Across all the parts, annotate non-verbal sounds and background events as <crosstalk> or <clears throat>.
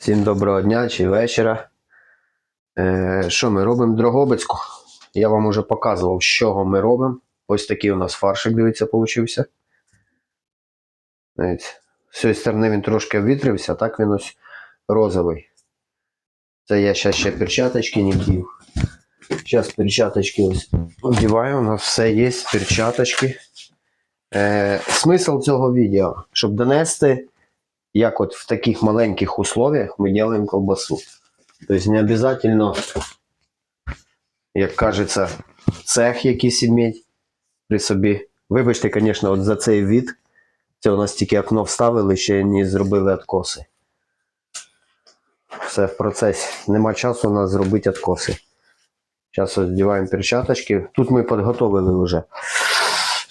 Всім доброго дня чи вечора. Е, що ми робимо Дрогобицьку? Я вам уже показував, чого ми робимо. Ось такий у нас фаршик, дивіться, получився. З цієї сторони він трошки обвітрився, так він ось розовий. Це я зараз ще перчаточки не вдів. Зараз перчаточки ось вдіваю, у нас все є, перчаточки. Е, смисл цього відео, щоб донести як от в таких маленьких условиях мы делаем колбасу. То есть не обязательно, як кажеться, цех якийсь іметь при собі. Вибачте, звісно, от за цей від. Це у нас тільки окно вставили, ще не зробили откоси. Все в процесі. Нема часу у нас зробити откоси. Зараз одіваємо перчаточки. Тут ми підготовили вже.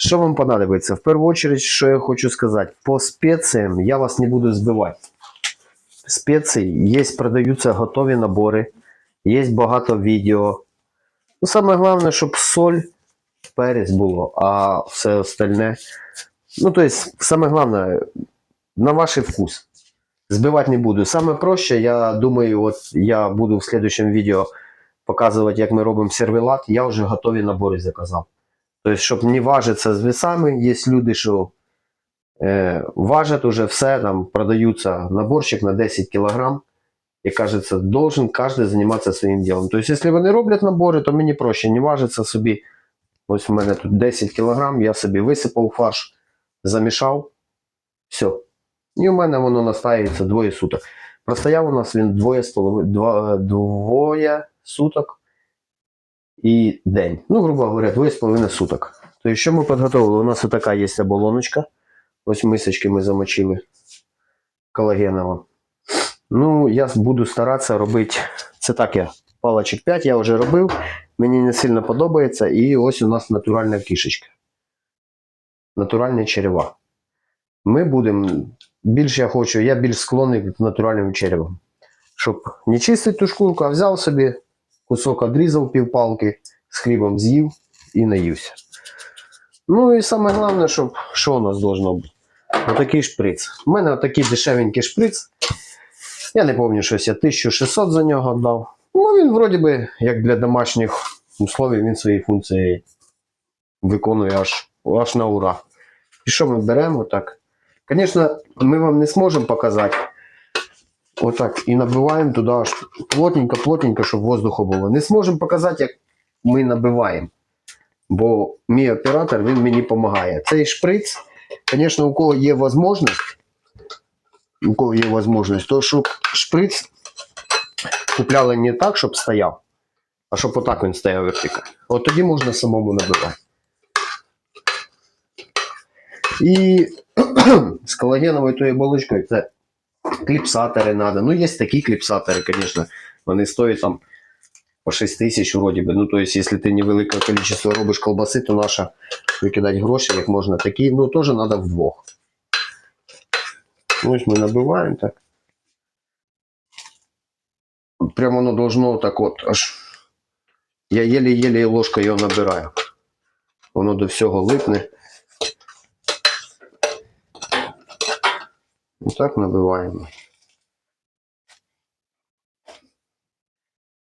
Що вам понадобиться? В першу чергу, що я хочу сказати, по спеціям я вас не буду збивати. Спеції є, продаються готові набори, є багато відео. Ну, саме головне, щоб соль, перець було, а все остальне. Ну, то есть, саме головне, на ваш вкус. Збивати не буду. Саме проще, я думаю, от я буду в следующем відео показувати, як ми робимо сервелат. Я вже готові набори заказав. Тобто, щоб не важитися з весами, є люди, що е, важать уже все, там продаються наборчик на 10 кг. І кажеться, должен кожен займатися своїм ділом. Тобто, якщо вони роблять набори, то мені проще не важиться собі. Ось у мене тут 10 кг, я собі висипав фарш, замішав, все. І у мене воно настається двоє суток. Простояв у нас він двоє, два, двоє суток і день. Ну, грубо говоря, двоє з половиною суток. То що ми підготовили? У нас така є оболоночка. Ось мисочки ми замочили колагенова. Ну, я буду старатися робити. Це так я. Палочок 5 я вже робив. Мені не сильно подобається. І ось у нас натуральна кішечка. Натуральні черева. Ми будемо. Більш я хочу, я більш склонний к натуральним черевам. Щоб не чистити ту шкурку, а взяв собі кусок одрізав півпалки, з хлібом з'їв і наївся. Ну і саме головне, щоб що у нас должно бути? Отакий шприц. У мене отакий дешевенький шприц. Я не пам'ятаю, щось я 1600 за нього дав. Ну, він вроді би, як для домашніх условій, він свої функції виконує аж, аж на ура. І що ми беремо так? Звісно, ми вам не зможемо показати. Отак, і набиваємо туди аж плотненько-плотненько, щоб воздуху було. Не зможемо показати, як ми набиваємо. Бо мій оператор він мені допомагає. Цей шприц, звісно, у кого є можливість, у кого є можливість, то щоб шприц купляли не так, щоб стояв, а щоб отак він стояв вертикально. От тоді можна самому набивати. І <clears throat> з колагеновою тою балочкою це кліпсатори треба. Ну, є такі кліпсатори, звісно. Вони стоять там по 6 тисяч вроді би. Ну, то есть, якщо ти невелике кількість робиш колбаси, то наша викидати гроші, як можна такі, ну теж треба вдвох. Ну, Ось ми набиваємо так. Прямо воно должно так от аж. Я єле-єле ложкою його набираю. Воно до всього липне. Отак набиваємо.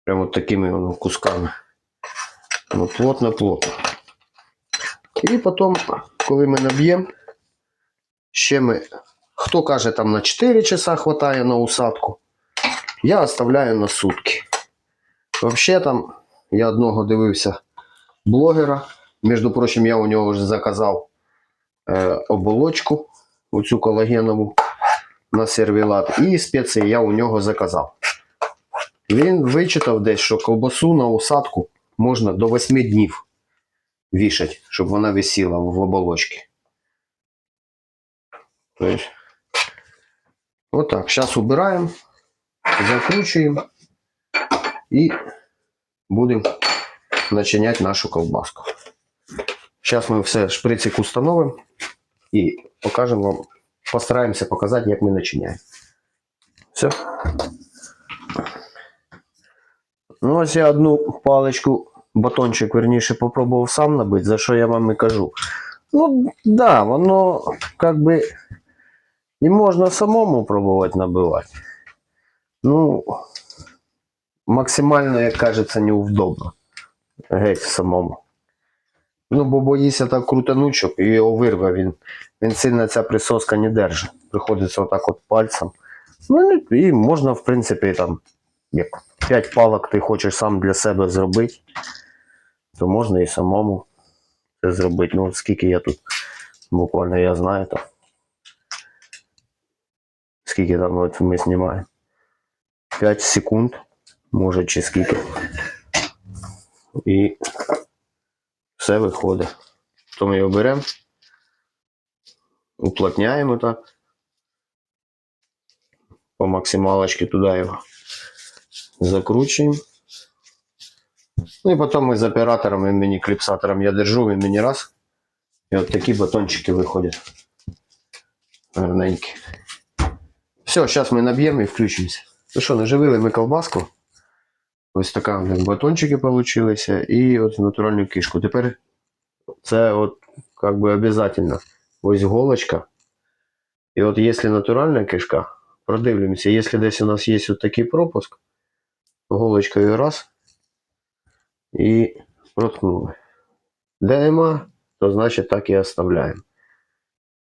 Прямо такими воно кусками. Ну, плотно-плотно. І потім, коли ми наб'ємо, ще ми. Хто каже, там на 4 часа хватає на усадку, я оставляю на сутки. Взагалі там я одного дивився блогера. Між прочим, я у нього вже заказав е, оболочку, оцю колагенову на сервілат. І спеції я у нього заказав. Він вичитав десь, що ковбасу на усадку можна до 8 днів вішати, щоб вона висіла в оболочці. Тобто, отак. Зараз убираємо, закручуємо і будемо начиняти нашу ковбаску. Зараз ми все шприцик установимо і покажемо вам, постараємося показати, як ми начиняємо. Все. Ну, ось я одну паличку, батончик, верніше, попробував сам набити, за що я вам і кажу. Ну, да, воно как би і можна самому пробувати набивати. Ну, максимально, як кажеться, неудобно. Геть самому. Ну, бо боїся так крутануть, щоб і його вирве. Він, він сильно ця присоска не держить. Приходиться отак от пальцем. Ну і можна, в принципі, там, як 5 палок ти хочеш сам для себе зробити, то можна і самому це зробити. Ну, скільки я тут буквально я знаю там. Скільки там от ми знімаємо. 5 секунд, може чи скільки. І все виходить. То ми його беремо, уплотняємо так. По максималочці туди його закручуємо. Ну і потім ми з оператором, він мені кліпсатором я держу, він мені раз. І от такі батончики виходять. Гарненькі. Все, зараз ми наб'ємо і включимося. Ну що, наживили ми колбаску. Ось така в них батончики получилися. І от натуральну кишку. Тепер це от как бы обязательно. Ось голочка. І от якщо натуральна кишка, продивлюємося, якщо десь у нас є от такий пропуск, голочкою раз і проткнули. Де нема, то значить так і оставляємо.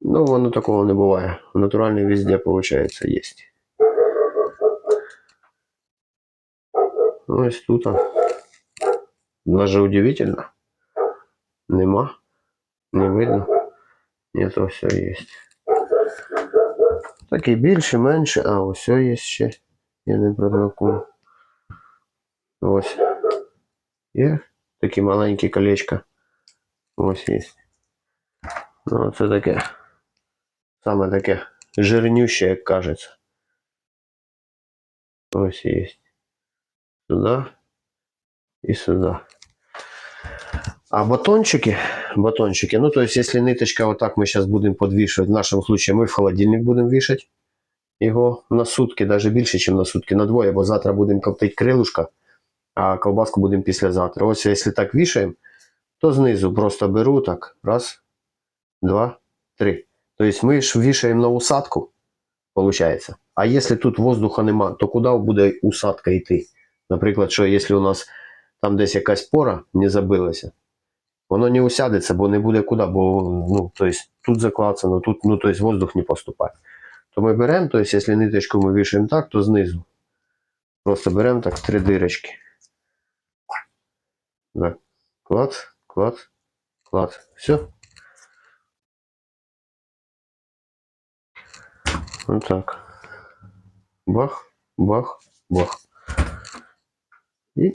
Ну, воно такого не буває. В натуральній везде, виходить, є. Ось тут. а. Даже удивительно. Нема. Не видно. Ні, то все є. Так і більше, менше, а ось є ще. Я не прорахую. Ось. Є такі маленькі колечка. Ось є. Ну, це таке. Саме таке жирнюще, як кажеться. Ось є. Сюди і сюди. А батончики, батончики, ну то есть если ниточка вот так мы сейчас будем подвешивать, в нашем случае мы в холодильник будем вішати його на сутки, даже більше, ніж на сутки, на двоє, бо завтра будемо коптити крилушка, а колбаску будемо післязавтра. Ось якщо так вішаємо, то знизу просто беру так, раз, два, три. Тобто ми ж вішаємо на усадку, виходить. А якщо тут воздуха нема, то куди буде усадка йти? Наприклад, що якщо у нас там десь якась пора не забилася, воно не усядеться, бо не буде куди, бо ну, то есть, тут заклацано, тут ну, то есть, воздух не поступає. То ми беремо, то есть, якщо ниточку ми вішаємо так, то знизу. Просто беремо так три дирочки. Так. Клац, клац, клац. Все. Вот так. Бах, бах, бах. І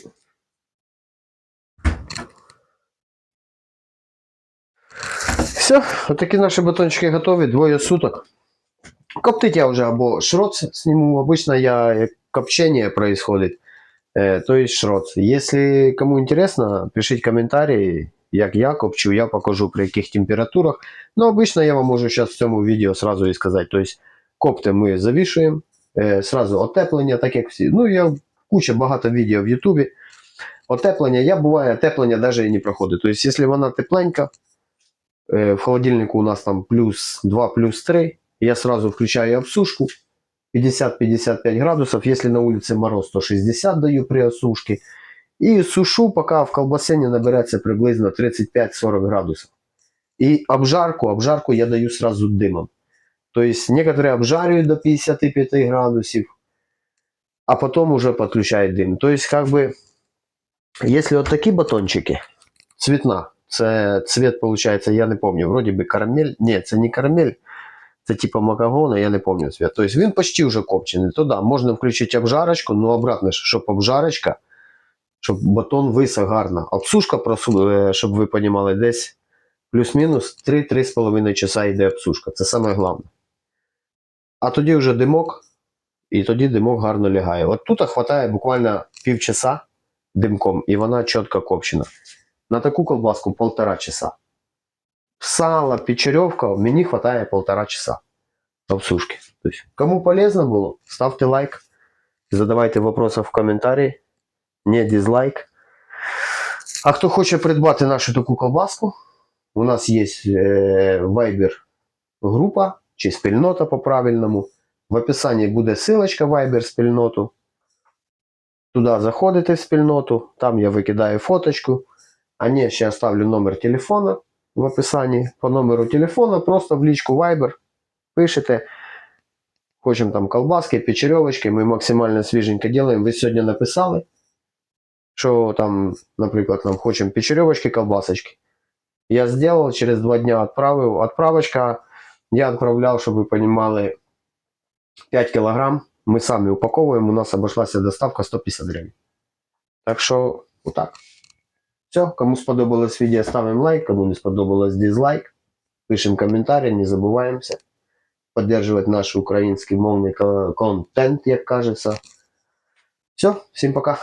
Все, отакі наші батончики готові, двоє суток. Коптить я вже або шрот сниму. Обычно я як копчение происходит, э, то есть шрот. Если кому интересно, пишите комментарии, як я копчу, я покажу при яких температурах. Но обычно я вам можу сейчас в цьому відео сразу і сказати. То есть копти ми завішуємо, э, сразу отеплення, так як всі. Ну, я куча багато відео в Ютубі. Отеплення, я буває, отеплення навіть і не проходить. Тобто, якщо вона тепленька, Э, в холодильнику у нас там плюс 2, плюс 3. Я сразу включаю обсушку. 50-55 градусов. Если на улице мороз, то 60 даю при осушке. И сушу, пока в колбасе не наберется приблизно 35-40 градусов. И обжарку, обжарку я даю сразу дымом. То есть некоторые обжаривают до 55 градусов, а потом уже подключают дым. То есть как бы, если вот такие батончики, цветна, це цвет, виходить, я не пам'ятаю, вроді би карамель. Ні, це не карамель, це типа макагона, я не пам'ятаю цвет. Тобто він почти вже копчений. То да, можна включити обжарочку, ну обратно, щоб обжарочка, щоб батон висох гарно. Обсушка, щоб ви розуміли, десь плюс-мінус 3-3,5 часа йде обсушка. Це саме головне. А тоді вже димок, і тоді димок гарно лягає. От тут хватає буквально півчаса димком, і вона чітко копчена. На таку колбаску полтора часа. Сало, печеревка, мені хватає полтора часа обсушки. То кому полезно було, ставте лайк, задавайте вопросы в коментарі, не дизлайк. А хто хоче придбати нашу таку колбаску, у нас є е, Viber група чи спільнота по-правильному. В описанні буде ссылочка Viber спільноту. Туди заходите в спільноту, там я викидаю фоточку. А ні, ще оставлю номер телефона в описанні. По номеру телефона просто в лічку Viber пишете. Хочемо там колбаски, печерьовочки, ми максимально свіженько робимо. Ви сьогодні написали, що там, наприклад, нам хочемо печерьовочки, колбасочки. Я сделал, через два дня отправил. Отправочка я отправлял, чтобы вы понимали, 5 кг Мы сами упаковываем, у нас обошлась доставка 150 гривен. Так що, отак. Все, кому сподобалось відео, ставимо лайк, кому не сподобалось дизлайк. Пишемо коментарі, не забуваємося. Поддерживать наш український мовний контент, як кажеться. Все, всім пока.